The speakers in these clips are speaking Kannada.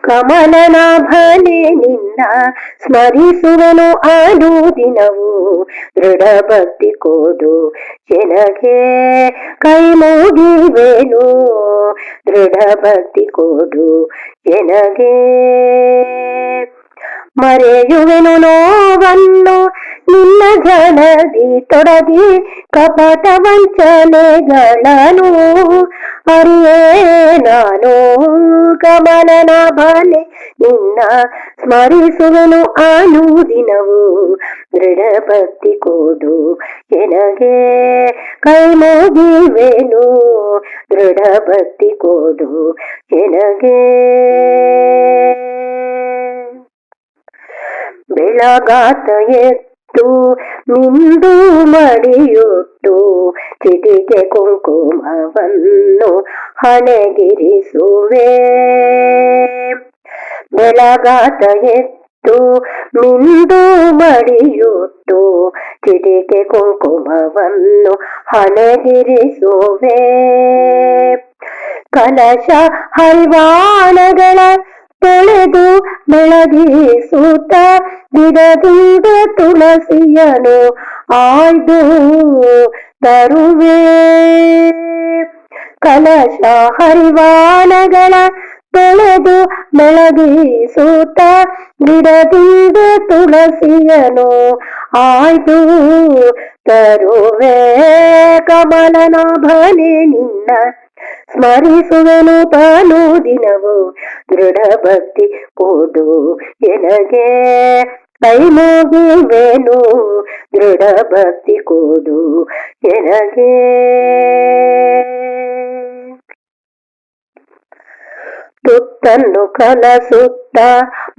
ಕಮಲನಾಭನೆ ನಿನ್ನ ಸ್ಮರಿಸುವೆನು ದಿನವು. ದೃಢ ಭಕ್ತಿ ಕೋಡು ಜನಗೆ ಕೈ ಮುಗಿವೆನು. ದೃಢ ಭಕ್ತಿ ಕೋಡು ಜನಗೆ. ಮರೆಯುವೆನು ನೋವನ್ನು ನಿನ್ನ ಜನದಿ ತೊಡಗಿ ಕಪಟ ವಂಚನೆಗಳನು. ಅರಿಯೇ ನಾನು ಕಮನನ ಬಾಲೆ ನಿನ್ನ ಸ್ಮರಿಸುವನು ಆನು ದಿನವು. ದೃಢ ಭಕ್ತಿ ಕೊಡು ಎನಗೆ ಕೈ ಮುಗಿವೆನು ದೃಢ ಭಕ್ತಿ ಕೋಡು ಎನಗೆ. ಬೆಳಗಾತ ಎತ್ತು ಮಿಂದು ಮಡಿಯೊಟ್ಟು ಚಿಟಿಗೆ ಕುಂಕುಮವನ್ನು ಹಣೆಗಿರಿಸುವೆ. ಬೆಳಗಾತ ಎತ್ತು ಮಿಂದು ಮಡಿಯೊಟ್ಟು ಚಿಟಿಗೆ ಕುಂಕುಮವನ್ನು ಹಣೆಗಿರಿಸುವೆ. ಕಲಶ ಹರಿವಾಣಗಳ ತೊಳೆದು ಬೆಳಗಿಸುತ್ತ ಗಿಡದಿಂದ ತುಳಸಿಯನು ಆಯ್ದು ತರುವೆ. ಕಲಶ ಹರಿವಾನಗಳ ತೊಳೆದು ಬೆಳಗಿಸುತ್ತ ಗಿಡದಿಂದ ತುಳಸಿಯನು ಆಯ್ದು ತರುವೆ. ಕಮಲನಾಭನೆ ನಿನ್ನ ಸ್ಮರಿಸುವೆನು ತಾನು ದಿನವು ದೃಢ ಭಕ್ತಿ ಕೊಡು ಎನಗೆ. ಕೈ ಮುಗಿವೆನು ದೃಢ ಭಕ್ತಿ ಕೊಡು ಎನಗೆ. ತುತ್ತನ್ನು ಕಲಸುತ್ತ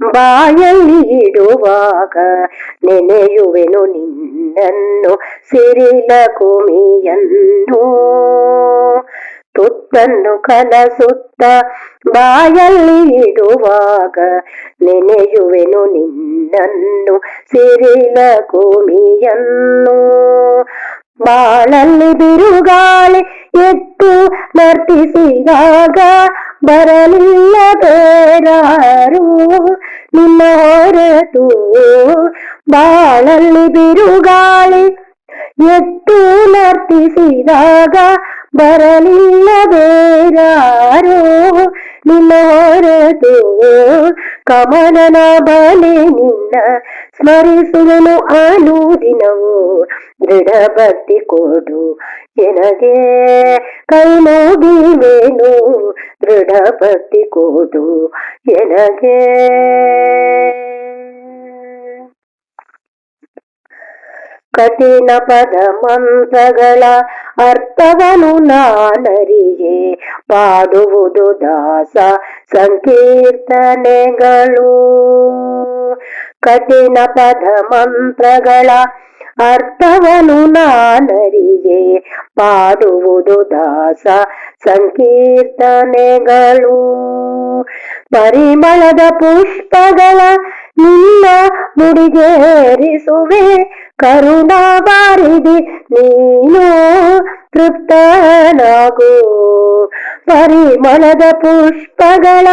ಬಾಯಲ್ಲಿ ಇಡುವಾಗ ನೆನೆಯುವೆನು ನಿನ್ನನ್ನು ಸಿರಿಲ ಕುಮಿಯನ್ನು ತುತ್ತನ್ನು ಕಲಸುತ್ತ ಬಾಯಲ್ಲಿ ಇಡುವಾಗ ನೆನೆಯುವೆನು ನಿನ್ನನ್ನು ಸಿರಿಲ ಕುಮಿಯನ್ನು ಬಾಳಲ್ಲಿ ಬಿರುಗಾಳಿ ಎತ್ತು ನರ್ತಿಸಿದಾಗ ಬರಲಿಲ್ಲ ಬೇರಾರು ನಿನ್ನ ಹೊರತು ಬಾಳಲ್ಲಿ ಬಿರುಗಾಳಿ ಎತ್ತು ನರ್ತಿಸಿದಾಗ ಬರಲಿಲ್ಲ ಬೇರಾರು. ನಿನ್ನ ಹೊರತು ಕಮಲನ ಬಲೆ ನಿನ್ನ ಸ್ಮರಿಸುವೆನು ಅನುದಿನವು ದೃಢ ಭಕ್ತಿ ಕೊಡು ಎನಗೆ ಕೈ ನೋಡಿವೇನು ದೃಢ ಭಕ್ತಿ ಕೊಡು ಎನಗೆ. ಕಠಿಣ ಪದ ಮಂತ್ರಗಳ ಅರ್ಥವನು ನಾನರಿಗೆ ಪಾಡುವುದು ದಾಸ ಸಂಕೀರ್ತನೆಗಳು. ಕಠಿಣ ಪದ ಮಂತ್ರಗಳ ಅರ್ಥವನು ನಾನರಿಗೆ ಪಾಡುವುದು ದಾಸ ಸಂಕೀರ್ತನೆಗಳು. ಪರಿಮಳದ ಪುಷ್ಪಗಳ ನಿನ್ನ ಮುಡಿಗೇರಿಸುವೆ ಕರುಣಾ ಬಾರಿದಿ ನೀನು ತೃಪ್ತನಾಗು. ಪರಿಮಳದ ಪುಷ್ಪಗಳ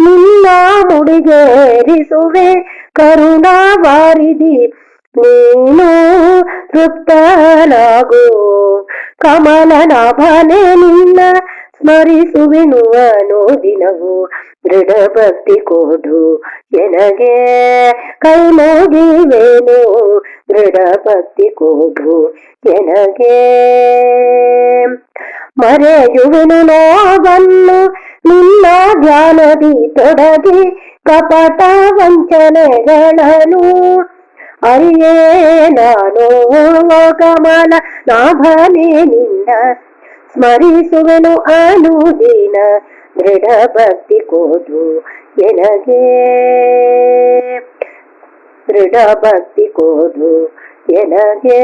ನಿನ್ನ ಮುಡಿಗೇರಿಸುವೆ ಕರುಣಾ ಬಾರಿದಿ ನೀನು ತೃಪ್ತನಾಗು. ಕಮಲನಾಭನೆ ನಿನ್ನ ಸ್ಮರಿಸುವೆನು ದಿನವು ದೃಢ ಭಕ್ತಿ ಕೊಡು. ಎನಗೆ ಕೈ ಮುಗಿವೆನು ದೃಢ ಭಕ್ತಿ ಕೊಡು. ಎನಗೆ ಮರೆಯುವೆನು ನೋವನ್ನು ನಿನ್ನ ಧ್ಯಾನದಿ ತೊಡಗಿ ಕಪಟ ವಂಚನೆಗಳನ್ನು ಅರಿಯೇ, ನಾನು ಕಮಲ ನಾಭನೆ ನಿನ್ನ ಸ್ಮರಿಸುವೆನು ಅನುದಿನ ದೃಢ ಭಕ್ತಿ ಕೋದು ಎನಗೆ. ದೃಢ ಭಕ್ತಿ ಕೋದು ಎನಗೆ.